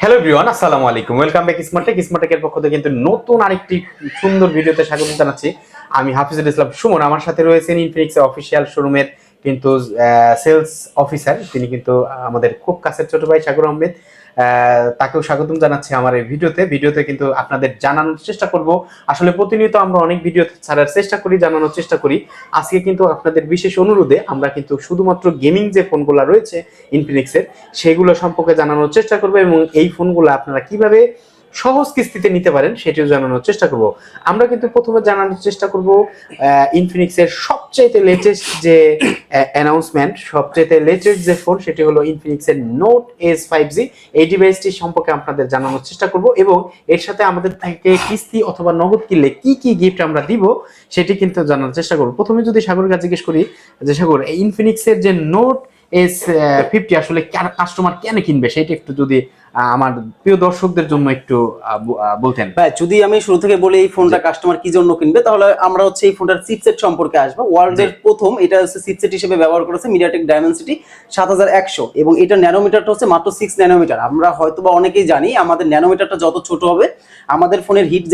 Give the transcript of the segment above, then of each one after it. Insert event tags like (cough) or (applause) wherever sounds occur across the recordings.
Hello everyone আসসালামু আলাইকুম। Welcome back স্মার্টেক স্মার্টেকের পক্ষ থেকে কিন্তু নতুন আরেকটি সুন্দর ভিডিওতে স্বাগত জানাচ্ছি। আমি হাফিজুল ইসলাম সুমন। আমার সাথে রয়েছেন ইনফিনিক্সের অফিসিয়াল শোরুমের কিন্তু সেলস অফিসার তিনি কিন্তু আমাদের খুব কাছের ছোট ভাই সাগর আহমেদ। আহ, তাকেও স্বাগতম জানাচ্ছি আমার এই ভিডিওতে। ভিডিওতে কিন্তু আপনাদের জানানোর চেষ্টা করব। আসলে প্রতিনিয়ত আমরা অনেক ভিডিও ছাড়ার চেষ্টা করি, জানানোর চেষ্টা করি। আজকে কিন্তু আপনাদের বিশেষ অনুরোধে আমরা কিন্তু শুধুমাত্র গেমিং যে ফোনগুলো রয়েছে ইনফিনিক্সের সেগুলো সম্পর্কে জানানোর চেষ্টা করব এবং এই ফোনগুলো আপনারা কীভাবে সহজ কিস্তিতে নিতে পারেন, সেটিও জানানোর চেষ্টা করব। আমরা কিন্তু প্রথমে জানানোর চেষ্টা করব ইনফিনিক্সের সবচেয়ে লেটেস্ট যে অ্যানাউন্সমেন্ট সবচেয়ে লেটেস্ট যে ফোন সেটি হলো ইনফিনিক্সের নোট এস ফাইভ জি এই ডিভাইসটি সম্পর্কে আপনাদের জানানোর চেষ্টা করব এবং এর সাথে আমাদের থেকে কিস্তি অথবা নগদ কিনলে কি কি গিফট আমরা দিব, সেটি কিন্তু জানার চেষ্টা করব। প্রথমে যদি সাগর কাছে জিজ্ঞেস করি, যে সাগর, এই ইনফিনিক্সের যে নোট এস ফিফটি আসলে কাস্টমার কেন কিনবে, সেটা একটু যদি আমার প্রিয় দর্শকদের জন্য একটু বলতেন। ভাই যদি আমি শুরু থেকে বলি এই ফোনটা কাস্টমার কি জন্য কিনবে তাহলে আমরা হচ্ছে এই ফোনটার চিপসেট সম্পর্কে আসব। ওয়ার্ল্ডের প্রথম এটা হচ্ছে চিপসেট হিসেবে ব্যবহার করেছে মিডিয়াটেক ডায়মেনসিটি সাত হাজার একশো। এবং এটা ন্যানোমিটারটা হচ্ছে মাত্র সিক্স ন্যানোমিটার আমরা হয়তো বা অনেকেই জানি আমাদের ন্যানোমিটারটা যত ছোট হবে আমাদের ফোনের হিট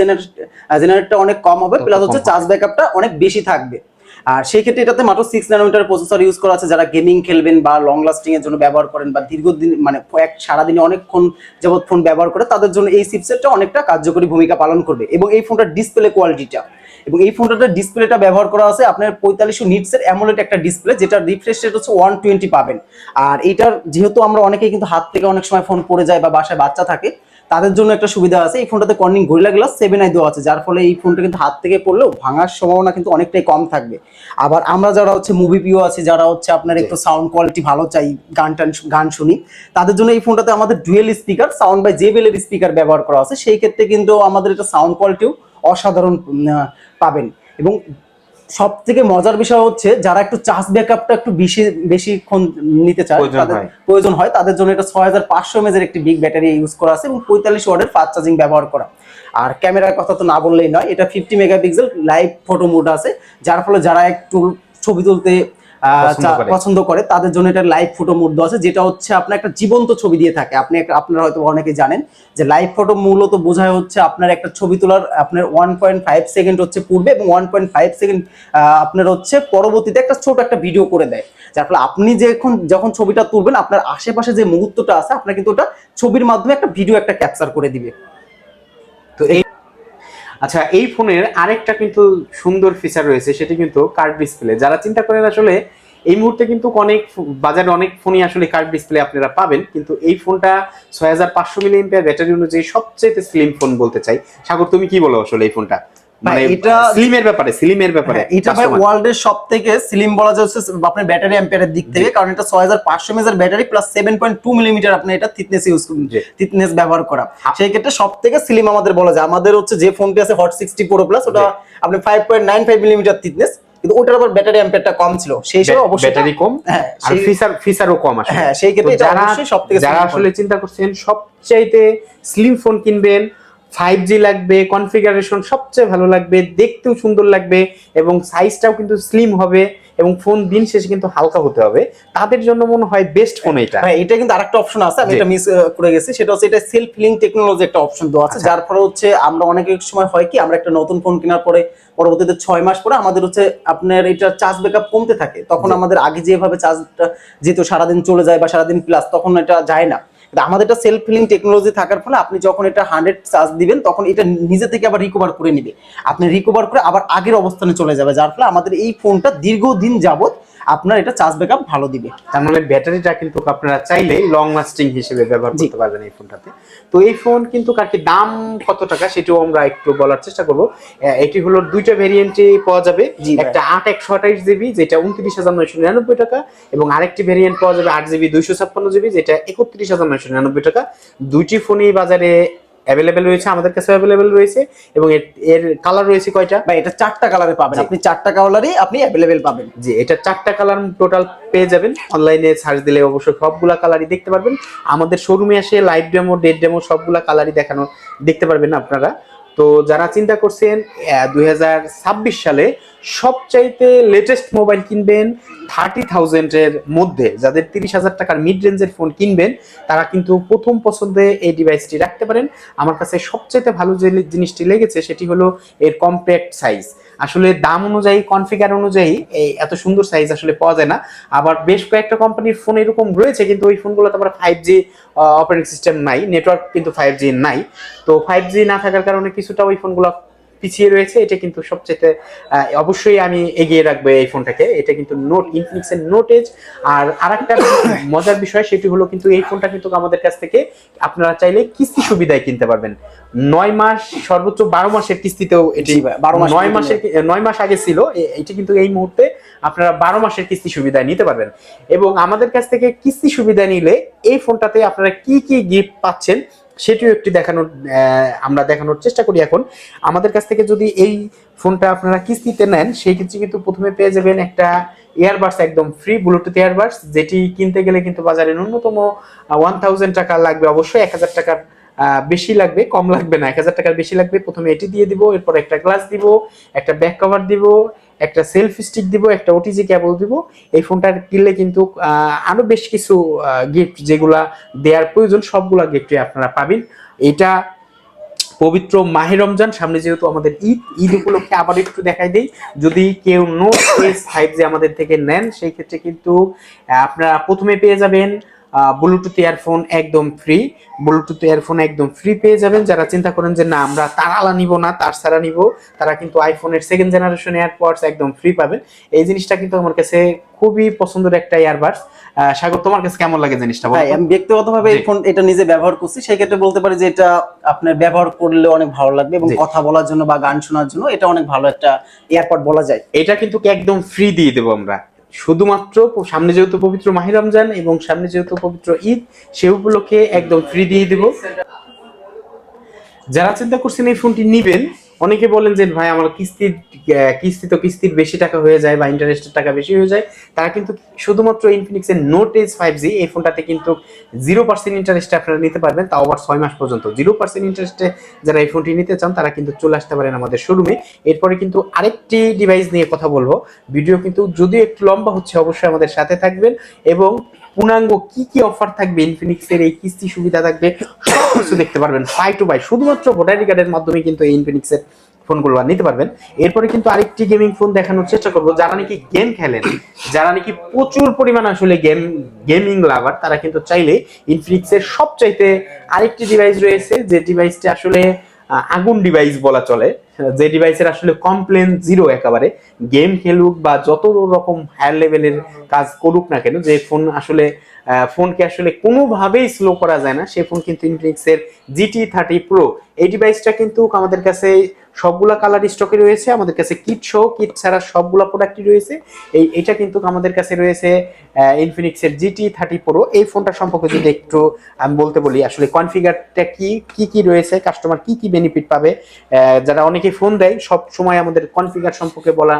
জেনারেটটা অনেক কম হবে প্লাস হচ্ছে চার্জ ব্যাকআপটা অনেক বেশি থাকবে। আর সেই ক্ষেত্রে এটাতে মাত্র সিক্স ন্যানোমিটার প্রসেসর ইউজ করা আছে, যারা গেমিং খেলবেন বা লং লাস্টিং এর জন্য ব্যবহার করেন বা দীর্ঘদিন মানে এক সারাদিনে অনেকক্ষণ যাবৎ ফোন ব্যবহার করে, তাদের জন্য এই চিপসেটটা অনেকটা কার্যকরী ভূমিকা পালন করবে। এবং এই ফোনটার ডিসপ্লে কোয়ালিটিটা এবং এই ফোনটার ডিসপ্লেটা ব্যবহার করা আছে, আপনার পঁয়তাল্লিশশো নিটসের অ্যামোলেড একটা ডিসপ্লে যেটা রিফ্রেশ রেট হচ্ছে ওয়ান টোয়েন্টি পাবেন। আর এইটার যেহেতু আমরা অনেকেই কিন্তু হাত থেকে অনেক সময় ফোন পড়ে যায় বা বাসায় বাচ্চা থাকে তাদের জন্য একটা সুবিধা আছে। এই ফোনটাতে Corning Gorilla glass seven i দেওয়া আছে। যার ফলে এই ফোনটা কিন্তু হাত থেকে পড়লেও ভাঙার সম্ভাবনা কিন্তু অনেকটাই কম থাকবে। আবার আমরা যারা হচ্ছে মুভি পিও আছে যারা হচ্ছে আপনার একটু সাউন্ড কোয়ালিটি ভালো চাই গান টান গান শুনি তাদের জন্য এই ফোনটাতে আমাদের ডুয়েল স্পিকার সাউন্ড বাই জেবেলের স্পিকার ব্যবহার করা আছে। সেই ক্ষেত্রে কিন্তু আমাদের এটা সাউন্ড কোয়ালিটিও অসাধারণ পাবেন। এবং সব থেকে মজার বিষয় হচ্ছে যারা একটু চার্জ ব্যাকআপটা একটু বেশি বেশিক্ষণ নিতে চায় তাদের প্রয়োজন হয় তাদের জন্য এটা ছয় হাজার পাঁচশো এমএজের একটি বিগ ব্যাটারি ইউজ করা আছে এবং পঁয়তাল্লিশ ওয়ার্ডের ফাস্ট চার্জিং ব্যবহার করা। আর ক্যামেরার কথা তো না বললেই নয় এটা fifty megapixel live photo mode আছে যার ফলে যারা একটু ছবি তুলতে পছন্দ করে। পছন্দ করে তাদের জন্য এটা লাইভ ফটো মোড দেওয়া আছে যেটা হচ্ছে আপনার একটা জীবন্ত ছবি দিয়ে থাকে। আপনি আপনারা হয়তো অনেকে জানেন যে লাইভ ফটো মূলত বোঝায় হচ্ছে আপনার একটা ছবি তোলার আপনার ওয়ান পয়েন্ট ফাইভ সেকেন্ড হচ্ছে পূর্বে এবং ওয়ান পয়েন্ট ফাইভ সেকেন্ড আপনার হচ্ছে পরবর্তীতে একটা ছোট একটা ভিডিও করে দেয়। যার ফলে আপনি যখন যখন ছবিটা তুলবেন আপনার আশেপাশে যে মুহূর্তটা আছে আপনার কিন্তু ওটা ছবির মাধ্যমে একটা ভিডিও একটা ক্যাপচার করে দিবে। তো এই আচ্ছা এই ফোনের আরেকটা কিন্তু সুন্দর ফিচার রয়েছে, সেটি কিন্তু কার্ড ডিসপ্লে যারা চিন্তা করেন আসলে, এই মুহূর্তে কিন্তু অনেক বাজারে অনেক ফোনই আসলে কার্ড ডিসপ্লে আপনারা পাবেন, কিন্তু এই ফোনটা ছয় হাজার পাঁচশো মিলি ব্যাটারি অনুযায়ী সবচেয়ে স্লিম ফোন বলতে চাই। সাগর, তুমি কি বলো আসলে এই ফোনটা? মানে এটা- স্লিমের ব্যাপারে স্লিমের ব্যাপারে হ্যাঁ, এটা ভাই customer। ওয়ার্ল্ডের সব থেকে স্লিম বলা যাচ্ছে আপনার ব্যাটারি অ্যাম্পিয়ারের দিক থেকে কারণ এটা battery plus seven point two millimetre আপনি এটা থিকনেস ইউজ থিকনেস ব্যবহার করা। সেই ক্ষেত্রে সব থেকে স্লিম আমাদের বলা যায়। আমাদের হচ্ছে যে ফোনটি আছে হট প্রো প্লাস ওটা আপনি মিলিমিটার থিকনেস কিন্তু ওটার আবার ব্যাটারি অ্যাম্পিয়ারটা কম ছিল। সেই হিসেবে অবশ্যই ব্যাটারি কম হ্যাঁ আর সেই- ফিচার ফিচারও কম আসলে। হ্যাঁ, সেই ক্ষেত্রে এটা যারা অবশ্যই সবথেকে যারা আসলে চিন্তা করছেন সবচাইতে স্লিম ফোন কিনবেন ফাইভ জি লাগবে কনফিগারেশন সবচেয়ে ভালো লাগবে দেখতেও সুন্দর লাগবে এবং সাইজটাও কিন্তু স্লিম হবে এবং ফোন দিন শেষে কিন্তু হালকা হতে হবে। তাদের জন্য মনে হয় বেস্ট ফোন এটা। হ্যাঁ এটা কিন্তু আরেকটা অপশন আছে আমি এটা মিস করে গেছি। সেটা হচ্ছে এটা সেলফ ফিলিং টেকনোলজি একটা অপশন দেওয়া আছে আচ্ছা। যার ফলে হচ্ছে আমরা অনেক সময় হয় কি আমরা একটা নতুন ফোন কেনার পরে পরবর্তীতে ছয় মাস পরে আমাদের হচ্ছে আপনার এটা চার্জ ব্যাকআপ কমতে থাকে। তখন আমাদের আগে যেভাবে চার্জটা যেহেতু সারাদিন চলে যায় বা সারাদিন প্লাস তখন এটা যায় না। আমাদের এটা সেলফ ফিলিং টেকনোলজি থাকার ফলে আপনি যখন এটা হান্ড্রেড চার্জ দিবেন, তখন এটা নিজে থেকে আবার রিকভার করে নিবে। আপনি রিকভার করে আবার আগের অবস্থানে চলে যাবে, যার ফলে আমাদের এই ফোনটা দীর্ঘদিন যাবত আপনার এটা চার্জ ব্যাকআপ ভালো দিবে। তার মানে ব্যাটারিটা কিন্তু আপনারা চাইলে লং লাস্টিং হিসেবে ব্যবহার করতে পারবেন এই ফোনটাতে। তো এই ফোন কিন্তু কাকি দাম কত টাকা সেটাও আমরা একটু বলার চেষ্টা করব। এটি হলো দুইটা ভেরিয়েন্টে পাওয়া যাবে। একটা আট একশো আঠাইশ জিবি যেটা উনত্রিশ হাজার নয়শো নিরানব্বই টাকা এবং আরেকটি ভেরিয়েন্ট পাওয়া যাবে আট জিবি দুইশো ছাপ্পান্ন জিবি যেটা একত্রিশ হাজার নয়শো নিরানব্বই টাকা। দুইটি ফোনই বাজারে অ্যাভেলেবেল রয়েছে আমাদের কাছে অ্যাভেলেবেল রয়েছে এবং এর- এর কালার রয়েছে কয়টা? বা এটা চারটা কালারে পাবেন। আপনি চারটা কালারই আপনি অ্যাভেলেবেল পাবেন। যে এটা চারটা কালার টোটাল পেয়ে যাবেন। অনলাইনে সার্চ দিলে অবশ্যই সবগুলা কালারই দেখতে পারবেন। আমাদের শোরুমে এসে লাইভ ডেমো ডেড ডেমো সবগুলা কালারই দেখানো দেখতে পারবেন আপনারা। তো যারা চিন্তা করছেন দু হাজার ছাব্বিশ সালে সবচাইতে লেটেস্ট মোবাইল কিনবেন থার্টি থাউজেন্ডের মধ্যে। যাদের তিরিশ হাজার টাকার মিড রেঞ্জের ফোন কিনবেন, তারা কিন্তু প্রথম পছন্দে এই ডিভাইসটি রাখতে পারেন। আমার কাছে সবচাইতে ভালো যে জিনিসটি লেগেছে, সেটি হলো এর কম্প্যাক্ট সাইজ আসলে দাম অনুযায়ী কনফিগার অনুযায়ী এই এত সুন্দর সাইজ আসলে পাওয়া যায় না। আবার বেশ কয়েকটা কোম্পানির ফোন এরকম রয়েছে, কিন্তু ওই ফোনগুলোতে আমরা ফাইভ জি অপারেটিং সিস্টেম নাই নেটওয়ার্ক কিন্তু ফাইভ জি নাই। তো ফাইভ জি না থাকার কারণে কিছুটা ওই ফোনগুলো পিছিয়ে রয়েছে এটা কিন্তু সবচেয়ে অবশ্যই আমি এগিয়ে রাখব এই ফোনটাকে। এটা কিন্তু নোট ইনফিনিক্সের নোট এজ আর আরেকটা (coughs) মজার বিষয় সেটি হলো কিন্তু এই ফোনটা কিন্তু আমাদের কাছ থেকে আপনারা চাইলে কিস্তি সুবিধায় কিনতে পারবেন। নয় মাস সর্বোচ্চ বারো মাসের কিস্তিতেও এটি বারো মাস নয় মাসের নয় মাস আগে ছিল এটি কিন্তু এই মুহূর্তে আপনারা বারো মাসের কিস্তি সুবিধায় নিতে পারবেন। এবং আমাদের কাছ থেকে কিস্তি সুবিধা নিলে এই ফোনটাতে আপনারা কি কি গিফট পাচ্ছেন সেটিও একটি দেখানোর আমরা দেখানোর চেষ্টা করি এখন। আমাদের কাছ থেকে যদি এই ফোনটা আপনারা কিস্তিতে নেন, সেই ক্ষেত্রে কিন্তু প্রথমে পেয়ে যাবেন একটা ইয়ারবাডস একদম ফ্রি ব্লুটুথ ইয়ারবাডস যেটি কিনতে গেলে কিন্তু বাজারে ন্যূনতম ওয়ান টাকা লাগবে। অবশ্যই এক হাজার টাকার বেশি লাগবে, কম লাগবে না। এক হাজার টাকার বেশি লাগবে। প্রথমে এটি দিয়ে দিব, এরপর একটা গ্লাস দিব, একটা ব্যাক কভার দিব একটা সেলফ স্টিক দিব, একটা ওটিজি কেবল দিব। এই ফোনটা কিনলে কিন্তু আরও বেশ কিছু গিফট যেগুলা দেওয়ার প্রয়োজন, সবগুলা গিফটই আপনারা পাবেন। এটা পবিত্র মাহে রমজান, সামনে যেহেতু আমাদের ঈদ ঈদ উপলক্ষে আবার একটু দেখাই দেই। যদি কেউ নোট এস ফাইভ যে আমাদের থেকে নেন, সেই ক্ষেত্রে কিন্তু আপনারা প্রথমে পেয়ে যাবেন ব্লুটুথ ইয়ারফোন একদম ফ্রি ব্লুটুথ ইয়ারফোন একদম ফ্রি পেয়ে যাবেন। যারা চিন্তা করেন যে না আমরা তারালা নিব না তার ছাড়া নিব তারা কিন্তু আইফোনের সেকেন্ড জেনারেশন এয়ারপডস একদম ফ্রি পাবেন। এই জিনিসটা কিন্তু আমার কাছে খুবই পছন্দের একটা ইয়ারবাডস সাগর তোমার কাছে কেমন লাগে জিনিসটা ভাই আমি ব্যক্তিগতভাবে এই ফোন এটা নিজে ব্যবহার করছি সেই ক্ষেত্রে বলতে পারি যে এটা আপনার ব্যবহার করলে অনেক ভালো লাগবে এবং কথা বলার জন্য বা গান শোনার জন্য এটা অনেক ভালো একটা এয়ারপড বলা যায়। এটা কিন্তু একদম ফ্রি দিয়ে দেবো আমরা? শুধুমাত্র সামনে যেহেতু পবিত্র মাহির রমজান এবং সামনে যেহেতু পবিত্র ঈদ, সে উপলক্ষে একদম ফ্রি দিয়ে দেব। যারা চিন্তা করছেন এই ফোনটি নিবেন অনেকে বলেন যে, ভাই, আমার কিস্তির কিস্তি তো কিস্তির বেশি টাকা হয়ে যায় বা ইন্টারেস্টের টাকা বেশি হয়ে যায়। তারা কিন্তু শুধুমাত্র ইনফিনিক্সের নোট এজ ফাইভ জি এই ফোনটাতে কিন্তু জিরো পার্সেন্ট ইন্টারেস্টে আপনারা নিতে পারবেন, তাও আবার ছয় মাস পর্যন্ত। জিরো পার্সেন্ট ইন্টারেস্টে যারা এই ফোনটি নিতে চান, তারা কিন্তু চলে আসতে পারেন আমাদের শোরুমে এরপরে কিন্তু আরেকটি ডিভাইস নিয়ে কথা বলব। ভিডিও কিন্তু যদিও একটু লম্বা হচ্ছে, অবশ্যই আমাদের সাথে থাকবেন এবং পূর্ণাঙ্গ কি কি অফার থাকবে ইনফিনিক্সের এই কিস্তি সুবিধা থাকবে সব কিছু দেখতে পারবেন ফাই টু বাই শুধুমাত্র ভোটারি কার্ডের মাধ্যমে কিন্তু এই ইনফিনিক্সের ফোনগুলো নিতে পারবেন। এরপরে কিন্তু আরেকটি গেমিং ফোন দেখানোর চেষ্টা করব, যারা নাকি গেম খেলেন, যারা নাকি প্রচুর পরিমাণ আসলে গেম গেমিং লাভার তারা কিন্তু চাইলে ইনফিনিক্সের সবচাইতে আরেকটি ডিভাইস রয়েছে, যে ডিভাইসটি আসলে আগুন ডিভাইস বলা চলে। যে ডিভাইসের আসলে কমপ্লেন জিরো একেবারে গেম খেলুক বা যত রকম হায়ার লেভেলের কাজ করুক না কেন, যে ফোন আসলে ফোনকে আসলে কোনোভাবেই স্লো করা যায় না সেই ফোন কিন্তু ইনফিনিক্সের জিটি থার্টি প্রো এই ডিভাইসটা কিন্তু আমাদের কাছে সবগুলা কালার স্টকে রয়েছে, আমাদের কাছে কিট সহ কিট ছাড়া সবগুলা প্রোডাক্টই রয়েছে। এই, এটা কিন্তু আমাদের কাছে রয়েছে ইনফিনিক্সের জিটি থার্টি প্রো এই ফোনটা সম্পর্কে যদি একটু আমি বলতে বলি, আসলে কনফিগারটা কি কি কি রয়েছে কাস্টমার কি কি বেনিফিট পাবে যারা অনেকে ফোন দেয়, সব সময় আমাদের কনফিগার সম্পর্কে বলা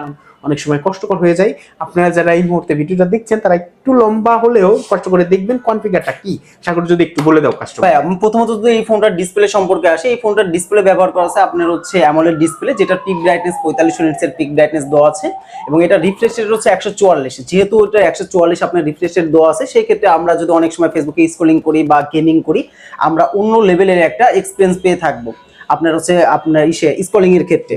অনেক সময় কষ্টকর হয়ে যায়। আপনারা যারা এই মুহূর্তে ভিডিওটা দেখছেন, তারা একটু লম্বা হলেও কষ্ট করে দেখবেন কনফিগারটা কি। সাগর, যদি একটু বলে দাও ভাই প্রথমত যদি এই ফোনটার ডিসপ্লে সম্পর্কে আসে, এই ফোনটার ডিসপ্লে ব্যবহার করা আছে আপনার হচ্ছে অ্যামোলেড ডিসপ্লে যেটা পিক ব্রাইটনেস পঁয়তাল্লিশ ইউনিটসের পিক ব্রাইটনেস দেওয়া আছে, এবং এটা রিফ্রেশ রেট হচ্ছে একশো চুয়াল্লিশ। যেহেতু এটা একশো চুয়াল্লিশ আপনার রিফ্রেশ রেট দেওয়া আছে সেই ক্ষেত্রে আমরা যদি অনেক সময় ফেসবুকে স্ক্রলিং করি বা গেমিং করি, আমরা অন্য লেভেলের একটা এক্সপিরিয়েন্স পেয়ে থাকব। আপনার হচ্ছে আপনার ইসে স্ক্রলিং এর ক্ষেত্রে।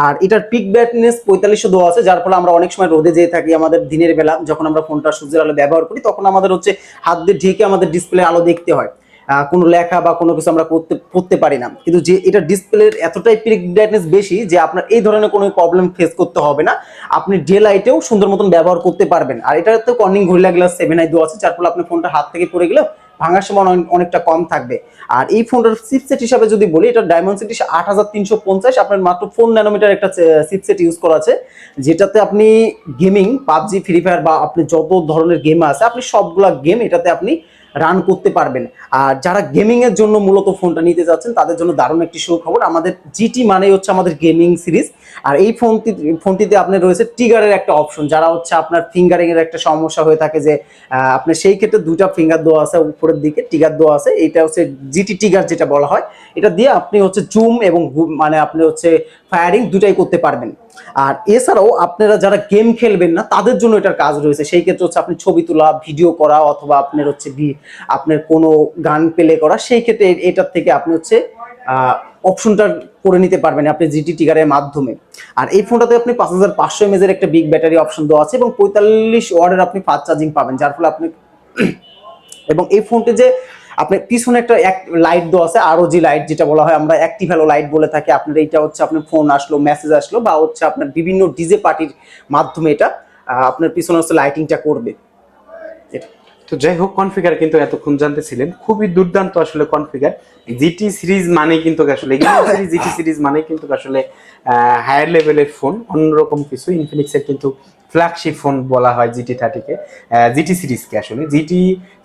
আর এটার পিক ব্রাইটনেস পঁয়তাল্লিশশো দেওয়া আছে যার ফলে আমরা অনেক সময় রোদে যেয়ে থাকি আমাদের দিনের বেলা যখন আমরা ফোনটা সূর্যের আলো ব্যবহার করি তখন আমাদের হচ্ছে হাত দিয়ে ঢেকে আমাদের ডিসপ্লে আলো দেখতে হয়। কোনো লেখা বা কোনো কিছু আমরা করতে পড়তে পারি না। কিন্তু যে এটা ডিসপ্লের এতটাই পিক ব্রাইটনেস বেশি যে আপনার এই ধরনের কোনো প্রবলেম ফেস করতে হবে না। আপনি ডে লাইটেও সুন্দর মতন ব্যবহার করতে পারবেন। আর এটাতে Corning Gorilla glass seven i দু আছে যার ফলে আপনি ফোনটা হাত থেকে পড়ে গেলেও ভাঙার সময় অনেক- অনেকটা কম থাকবে। আর এই ফোনটার চিপসেট হিসাবে যদি বলি, এটা ডায়মন্ড সিটি আট হাজার তিনশো পঞ্চাশ, আপনার মাত্র ফোন ন্যানোমিটার একটা চিপসেট ইউজ করা আছে। যেটাতে আপনি গেমিং পাবজি ফ্রি ফায়ার বা আপনি যত ধরনের গেম আছে, আপনি সবগুলা গেম এটাতে আপনি রান করতে পারবেন। আর যারা গেমিং এর জন্য মূলত ফোনটা নিতে যাচ্ছেন, তাদের জন্য দারুণ একটি সুখবর। আমাদের জিটি মানেই হচ্ছে আমাদের গেমিং সিরিজ আর এই ফোনটি ফোনটিতে আপনার রয়েছে টিগারের একটা অপশন যারা হচ্ছে আপনার ফিঙ্গারিং এর একটা সমস্যা হয়ে থাকে যে আপনার সেই ক্ষেত্রে দুটা ফিঙ্গার দেওয়া আছে, উপরের দিকে টিগার দেওয়া আছে। এটা হচ্ছে জিটি টিগার যেটা বলা হয়। এটা দিয়ে আপনি হচ্ছে জুম এবং মানে আপনি হচ্ছে ফায়ারিং দুটাই করতে পারবেন। আর এছাড়াও আপনারা যারা গেম খেলবেন না, তাদের জন্য এটার কাজ রয়েছে। সেই ক্ষেত্রে হচ্ছে আপনি ছবি তোলা, ভিডিও করা, অথবা আপনার হচ্ছে আপনার কোনো গান প্লে করা, সেই ক্ষেত্রে এটার থেকে আপনি হচ্ছে অপশনটা করে নিতে পারবেন আপনি জিটি টিগারের মাধ্যমে। আর এই ফোনটাতে আপনি পাঁচ হাজার পাঁচশো এমএজের একটা বিগ ব্যাটারি অপশন দেওয়া আছে এবং পঁয়তাল্লিশ ওয়ার্ডের আপনি ফাস্ট চার্জিং পাবেন, যার ফলে আপনি (clears throat) এবং এই ফোনটি যে আপনার পিছনে একটা এক লাইট দো আছে আরও জি লাইট যেটা বলা হয় আমরা অ্যাক্টিভ হ্যালো লাইট বলে থাকি। আপনার এইটা হচ্ছে আপনার ফোন আসলো মেসেজ আসলো, বা হচ্ছে আপনার বিভিন্ন ডিজে পার্টির মাধ্যমে এটা আপনার পিছনে হচ্ছে লাইটিংটা করবে। তো যাই হোক কনফিগার কিন্তু এতক্ষণ জানতেছিলেন। খুবই দুর্দান্ত আসলে কনফিগার জিটি সিরিজ মানে কিন্তু আসলে জিটি সিরিজ মানে কিন্তু আসলে হায়ার লেভেলের ফোন অন্যরকম কিছু ইনফিনিক্সের কিন্তু ফ্ল্যাগশিপ ফোন বলা হয় জিটি থার্টিকে জিটি সিরিজকে আসলে। জিটি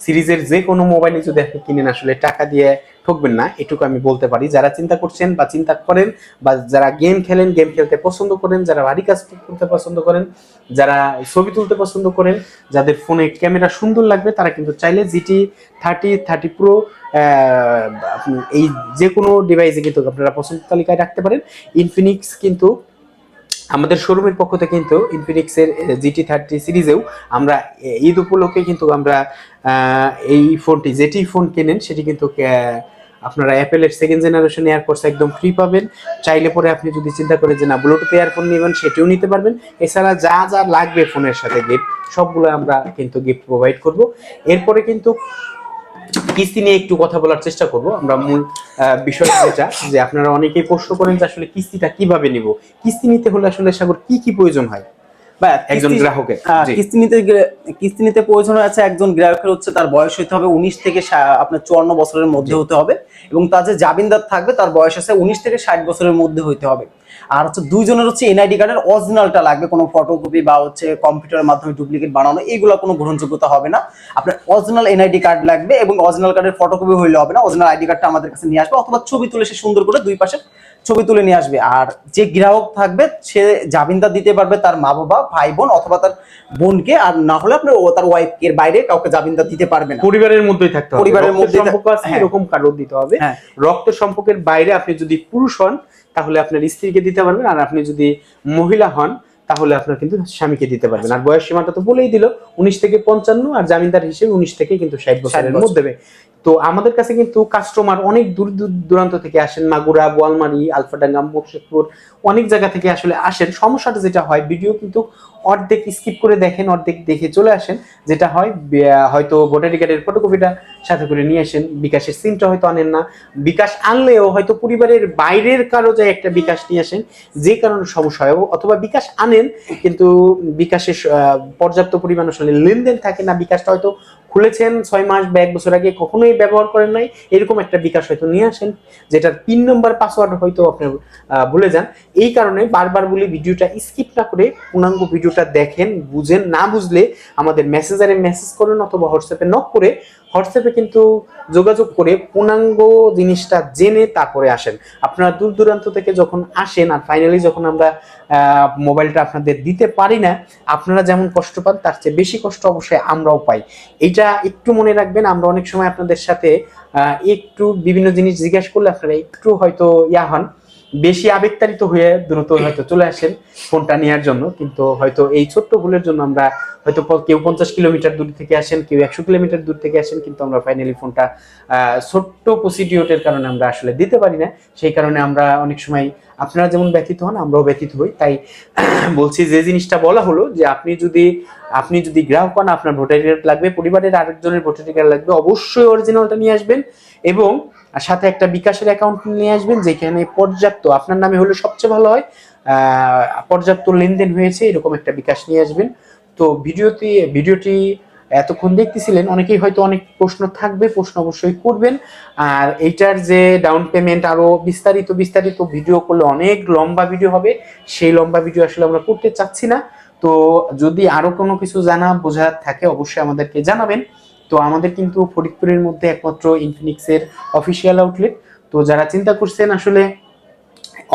সিরিজের যে কোনো মোবাইলে যদি আপনি কিনেন, আসলে টাকা দিয়ে ঠকবেন না, এটুকু আমি বলতে পারি। যারা চিন্তা করছেন বা চিন্তা করেন বা যারা গেম খেলেন, গেম খেলতে পছন্দ করেন, যারা ভারী কাজ করতে পছন্দ করেন, যারা ছবি তুলতে পছন্দ করেন, যাদের ফোনে ক্যামেরা সুন্দর লাগবে, তারা কিন্তু চাইলে জিটি থার্টি থার্টি প্রো এই যে কোনো ডিভাইসে কিন্তু আপনারা পছন্দ তালিকায় রাখতে পারেন। ইনফিনিক্স কিন্তু আমাদের শোরুমের পক্ষ থেকে কিন্তু ইনফিনিক্সের জিটি থার্টি সিরিজেও আমরা ঈদ উপলক্ষে কিন্তু আমরা এই ফোনটি যেটি ফোন কেনেন, সেটি কিন্তু আপনারা অ্যাপেলের সেকেন্ড জেনারেশন এয়ারপোর্টস একদম ফ্রি পাবেন। চাইলে পরে আপনি যদি চিন্তা করেন যে, না ব্লুটুথ এয়ারফোন নেবেন, সেটিও নিতে পারবেন। এছাড়া যা যা লাগবে ফোনের সাথে গিফট সবগুলো আমরা কিন্তু গিফট প্রোভাইড করব। এরপরে কিন্তু কিস্তি নিয়ে একটু কথা বলার চেষ্টা করব। আমরা মূল বিষয় যেটা যে আপনারা অনেকেই প্রশ্ন করেন যে, আসলে কিস্তিটা কীভাবে নিব? কিস্তি নিতে হলে আসলে সাগর কি কি প্রয়োজন হয়? বা একজন গ্রাহকের হ্যাঁ, কিস্তি নিতে কিস্তি নিতে প্রয়োজন আছে একজন গ্রাহকের হচ্ছে তার বয়স হতে হবে উনিশ থেকে আপনার চুয়ান্ন বছরের মধ্যে হতে হবে এবং তার যে জামিনদার থাকবে তার বয়স আছে উনিশ থেকে ষাট বছরের মধ্যে হইতে হবে। আর হচ্ছে দুইজনের হচ্ছে এনআইডি কার্ডের অরিজিনালটা লাগবে কোনো ফটোকপি বা হচ্ছে কম্পিউটারের মাধ্যমে ডুপ্লিকেট বানানো এইগুলো কোনো গ্রহণযোগ্যতা হবে না। আপনার অরিজিনাল এনআইডি কার্ড লাগবে এবং অরিজিনাল কার্ডের ফটোকপি হইলে হবে না অরিজিনাল আইডি কার্ডটা আমাদের কাছে নিয়ে আসবে অথবা ছবি তুলে সে সুন্দর করে দুই পাশে ছবি তুলে নিয়ে আসবে। আর যে গ্রাহক থাকবে সে জামিনদার দিতে পারবে তার মা বাবা ভাই বোন অথবা তার বোনকে। আর না হলে আপনার তার ওয়াইফ এর বাইরে কাউকে জামিনদার দিতে পারবে না। পরিবারের মধ্যেই থাকতে হবে। পরিবারের সম্পর্ক আছে হ্যাঁ। এরকম কারও দিতে হবে। হ্যাঁ। রক্ত সম্পর্কের বাইরে আপনি যদি পুরুষ হন তাহলে আপনার স্ত্রীকে দিতে পারবেন। আর আপনি যদি মহিলা হন তাহলে আপনার কিন্তু স্বামীকে দিতে পারবেন। আর বয়স সীমাটা তো বলেই দিল উনিশ থেকে পঞ্চান্ন আর জামিনদার হিসেবে উনিশ থেকে কিন্তু ষাট বছরের মধ্যে তো আমাদের কাছে কিন্তু কাস্টমার অনেক দূর দূর দূরান্ত থেকে আসেন। মাগুরা বোয়ালমারি আলফাডাঙ্গা, মুর্শিদপুর, অনেক জায়গা থেকে আসলে আসেন। সমস্যাটা যেটা হয় ভিডিও কিন্তু অর্ধেক স্কিপ করে দেখেন, অর্ধেক দেখে চলে আসেন। যেটা হয় হয়তো ভোটারি কার্ডের ফটোকপিটা সাথে করে নিয়ে আসেন। বিকাশের সিমটা হয়তো আনেন না। বিকাশ আনলেও হয়তো পরিবারের বাইরের কারও যায় একটা বিকাশ নিয়ে আসেন, যে কারণে সমস্যা হয়। অথবা বিকাশ আনেন, কিন্তু বিকাশের পর্যাপ্ত পরিমাণ আসলে লেনদেন থাকে না। বিকাশটা হয়তো খুলেছেন ছয় মাস বা এক বছর আগে, কখনোই ব্যবহার করেন নাই। এরকম একটা বিকাশ হয়তো নিয়ে আসেন, যেটার পিন নম্বর পাসওয়ার্ড হয়তো আপনার ভুলে যান। এই কারণে বারবার বলি, ভিডিওটা স্কিপ না করে পূর্ণাঙ্গ ভিডিওটা দেখেন, বুঝেন, না বুঝলে আমাদের মেসেঞ্জারে মেসেজ করেন অথবা হোয়াটসঅ্যাপে নক করে হোয়াটসঅ্যাপে কিন্তু যোগাযোগ করে পূর্ণাঙ্গ জিনিসটা জেনে তারপরে আসেন। আপনারা দূর দূরান্ত থেকে যখন আসেন আর ফাইনালি যখন আমরা মোবাইলটা আপনাদের দিতে পারি না, আপনারা যেমন কষ্ট পান, তার চেয়ে বেশি কষ্ট অবশ্যই আমরাও পাই। এটা একটু মনে রাখবেন, আমরা অনেক সময় আপনাদের সাথে একটু বিভিন্ন জিনিস জিজ্ঞাসা করলে আপনারা একটু হয়তো ইয়া হন। বেশি আবেগতাড়িত হয়ে দ্রুত হয়তো চলে আসেন ফোনটা নেওয়ার জন্য। কিন্তু হয়তো এই ছোট্ট ভুলের জন্য আমরা হয়তো কেউ পঞ্চাশ কিলোমিটার দূর থেকে আসেন, কেউ একশো কিলোমিটার দূর থেকে আসেন, কিন্তু আমরা ফাইনালি ফোনটা ছোট্ট প্রসিডিওটের কারণে আমরা আসলে দিতে পারি না। সেই কারণে আমরা অনেক সময় আপনারা যেমন ব্যথিত হন, আমরাও ব্যথিত হই। তাই (clears throat) বলছি যে জিনিসটা বলা হলো যে আপনি যদি আপনি যদি গ্রাহক হন, আপনার ভোটার কার্ড লাগবে, পরিবারের আরেকজনের ভোটার কার্ড লাগবে, অবশ্যই অরিজিনালটা নিয়ে আসবেন এবং আর সাথে একটা বিকাশের অ্যাকাউন্ট নিয়ে আসবেন, যেখানে পর্যাপ্ত, আপনার নামে হলে সবচেয়ে ভালো হয় পর্যাপ্ত লেনদেন হয়েছে, এরকম একটা বিকাশ নিয়ে আসবেন। তো ভিডিওটি ভিডিওটি এতক্ষণ দেখতেছিলেন, অনেকেই হয়তো অনেক প্রশ্ন থাকবে, প্রশ্ন অবশ্যই করবেন। আর এইটার যে ডাউন পেমেন্ট আরও বিস্তারিত বিস্তারিত ভিডিও করলে অনেক লম্বা ভিডিও হবে, সেই লম্বা ভিডিও আসলে আমরা করতে চাচ্ছি না। তো যদি আরও কোনো কিছু জানা বোঝার থাকে, অবশ্যই আমাদেরকে জানাবেন। তো আমাদের কিন্তু ফরিদপুরের মধ্যে একমাত্র ইনফিনিক্সের অফিসিয়াল আউটলেট তো যারা চিন্তা করছেন আসলে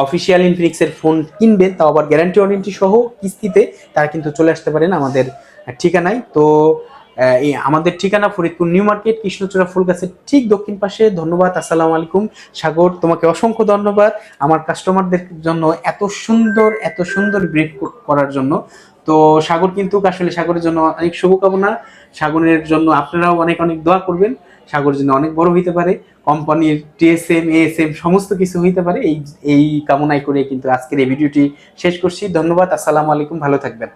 অফিসিয়াল ইনফিনিক্সের ফোন কিনবেন, তাও আবার গ্যারান্টি ওয়ারেন্টি সহ কিস্তিতে, তারা কিন্তু চলে আসতে পারেন আমাদের ঠিকানায়। তো আমাদের ঠিকানা ফরিদপুর নিউ মার্কেট, কৃষ্ণচূড়া ফুল গাছের ঠিক দক্ষিণ পাশে। ধন্যবাদ, আসসালামু আলাইকুম। সাগর, তোমাকে অসংখ্য ধন্যবাদ। আমার কাস্টমারদের জন্য এত সুন্দর এত সুন্দর ব্রিফ করার জন্য। তো সাগর কিন্তু আসলে সাগরের জন্য অনেক শুভকামনা। সাগরের জন্য আপনারাও অনেক অনেক দোয়া করবেন। সাগরের জন্য অনেক বড় হইতে পারে। কোম্পানির টিএসএম, এএসএম সমস্ত কিছু হইতে পারে। এই এই কামনায় করে কিন্তু আজকের এই ভিডিওটি শেষ করছি। ধন্যবাদ। আসসালামু আলাইকুম। ভালো থাকবেন।